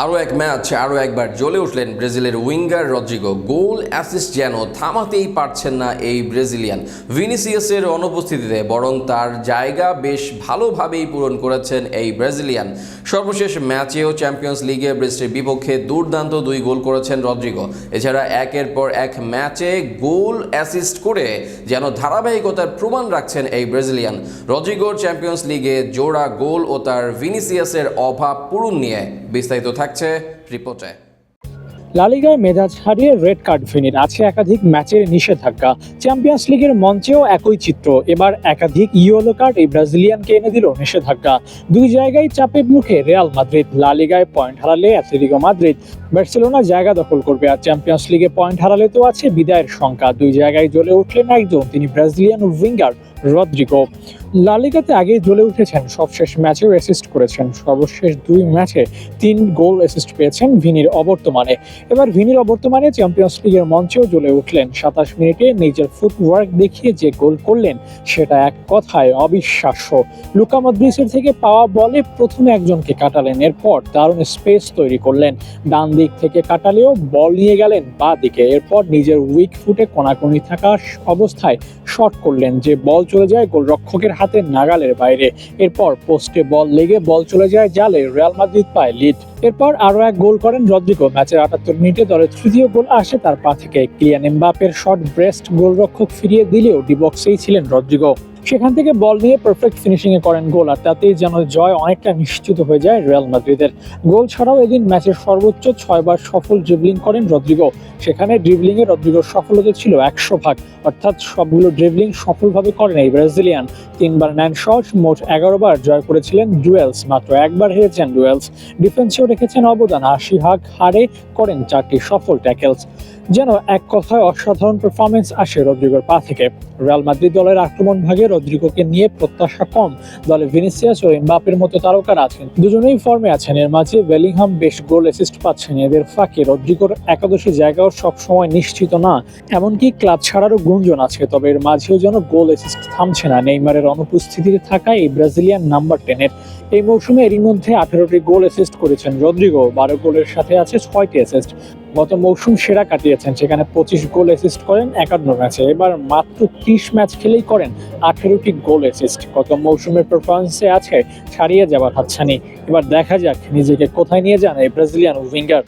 আরও এক ম্যাচ, আরও একবার জ্বলে উঠলেন ব্রাজিলের উইঙ্গার রদ্রিগো। গোল, অ্যাসিস্ট যেন থামাতেই পারছেন না এই ব্রাজিলিয়ান। ভিনিসিয়াসের অনুপস্থিতিতে বরং তার জায়গা বেশ ভালোভাবেই পূরণ করেছেন এই ব্রাজিলিয়ান। সর্বশেষ ম্যাচেও চ্যাম্পিয়ন্স লিগে ব্রেস্টের বিপক্ষে দুর্দান্ত দুই গোল করেছেন রদ্রিগো। এছাড়া একের পর এক ম্যাচে গোল, অ্যাসিস্ট করে যেন ধারাবাহিকতার প্রমাণ রাখছেন এই ব্রাজিলিয়ান। রদ্রিগোর চ্যাম্পিয়ন্স লিগে জোড়া গোল ও তার ভিনিসিয়াসের অভাব পূরণ নিয়ে বিস্তারিত থাকছে রিপোর্টে। লালিগায় মেজাজ হারিয়ে রেড কার্ড ফিনির আছে একাধিক ম্যাচের নিষেধাজ্ঞা। চ্যাম্পিয়ন্স লিগের মঞ্চেও একই চিত্র। এবার একাধিক ইয়েলো কার্ড এই ব্রাজিলিয়ানকে এনে দিল নিষেধাজ্ঞা। দুই জায়গায় চাপের মুখে রিয়াল মাদ্রিদ। লালিগায় পয়েন্ট হারালে অ্যাথলেটিকো মাদ্রিদ। বার্সেলোনা জায়গা দখল করবে আর চ্যাম্পিয়ন্স লিগে পয়েন্ট হারালে তো আছে বিদায়ের সংখ্যা দুই জায়গায় জ্বলে উঠলেন একজন, তিনি ব্রাজিলিয়ান উইঙ্গার। রদ্রিগো। লালিগাতে আগেই জ্বলে উঠেছেন, সবশেষ ম্যাচেও অ্যাসিস্ট করেছেন। সর্বশেষ দুই ম্যাচে তিন গোল অ্যাসিস্ট পেয়েছেন ভিনির অবর্তমানে। এবার ভিনির অবর্তমানে চ্যাম্পিয়ন্স লিগের মঞ্চেও জ্বলে উঠলেন। সাতাশ মিনিটে নিজের ফুটওয়ার্ক দেখিয়ে যে গোল করলেন, সেটা এক কথায় অবিশ্বাস্য। লুকা মদ্রিসের থেকে পাওয়া বলে প্রথমে একজনকে কাটালেন, এরপর দারুণ স্পেস তৈরি করলেন। ডান দিক থেকে কাটালেও বল নিয়ে গেলেন বা দিকে। এরপর নিজের উইক ফুটে কোনাকুনি থাকা অবস্থায় শট করলেন, যে বল চলে যায় গোলরক্ষকের হাতে নাগালের বাইরে। এরপর পোস্টে বল লেগে বল চলে যায় জালে, রিয়াল মাদ্রিদ পায় লিড এরপর আরও এক গোল করেন রদ্রিগো, ম্যাচের আটাত্তর মিনিটে দলের তৃতীয় গোল আসে তার পা থেকে। ক্লিয়ান এমবাপের শট ব্রেস্ট গোলরক্ষক ফিরিয়ে দিলেও ডিবক্সেই ছিলেন রদ্রিগো। সেখান থেকে বল নিয়ে পারফেক্ট ফিনিশিংয়ে করেন গোল, আর তাতেই যেন জয় অনেকটা নিশ্চিত হয়ে যায় রিয়াল মাদ্রিদের। গোল ছাড়াও এদিন ম্যাচের সর্বোচ্চ ছয়বার সফল ড্রিবলিং করেন রদ্রিগো। সেখানে ড্রিবলিংয়ে রদ্রিগোর সফলতা ছিল একশো ভাগ, অর্থাৎ সবগুলো ড্রিবলিং সফলভাবে করেন এই ব্রাজিলিয়ান। তিনবার নেন শট, মোট এগারো বার জয় করেছিলেন ডুয়েলস, মাত্র একবার হেরেছেন ডুয়েলস। ডিফেন্সেও রেখেছেন অবদান, আশি ভাগ হারে করেন চারটি সফল ট্যাকেলস যেন এক কথায় অসাধারণ পারফরমেন্স আসে রদ্রিগোর পা থেকে। রিয়াল মাদ্রিদ দলের আক্রমণ ভাগে রদ্রিগোকে নিয়ে প্রত্যাশা কম। দলে ভিনিসিয়াস ও এমবাপের মতো তারকারা আছেন। দুজনেই ফর্মে আছেন। এর মাঝে বেলিংহাম বেশ গোল অ্যাসিস্ট পাচ্ছেন। এদের ফাঁকে রদ্রিগোর একাদশী জায়গাও সবসময় নিশ্চিত না। এমনকি ক্লাব ছাড়ারও গুঞ্জন আছে। তবে এর মাঝেও যেন গোল অ্যাসিস্ট থামছে না। নেইমারের অনুপস্থিতিতে থাকায় এই ব্রাজিলিয়ান নাম্বার টেনের এই মৌসুমে এরই মধ্যে আঠেরোটি গোল অ্যাসিস্ট করেছেন রদ্রিগো। বারো গোলের সাথে আছে ছয়টি অ্যাসিস্ট গত মৌসুম সেরা কাটিয়েছেন, সেখানে পঁচিশ গোল অ্যাসিস্ট করেন, একান্ন ম্যাচে। এবার মাত্র ত্রিশ ম্যাচ খেলেই করেন আঠেরোটি গোল অ্যাসিস্ট গত মৌসুমের পারফরমেন্সে আছে, ছাড়িয়ে যাওয়ার হাতছানি। এবার দেখা যাক নিজেকে কোথায় নিয়ে যান এই ব্রাজিলিয়ান উইঙ্গার।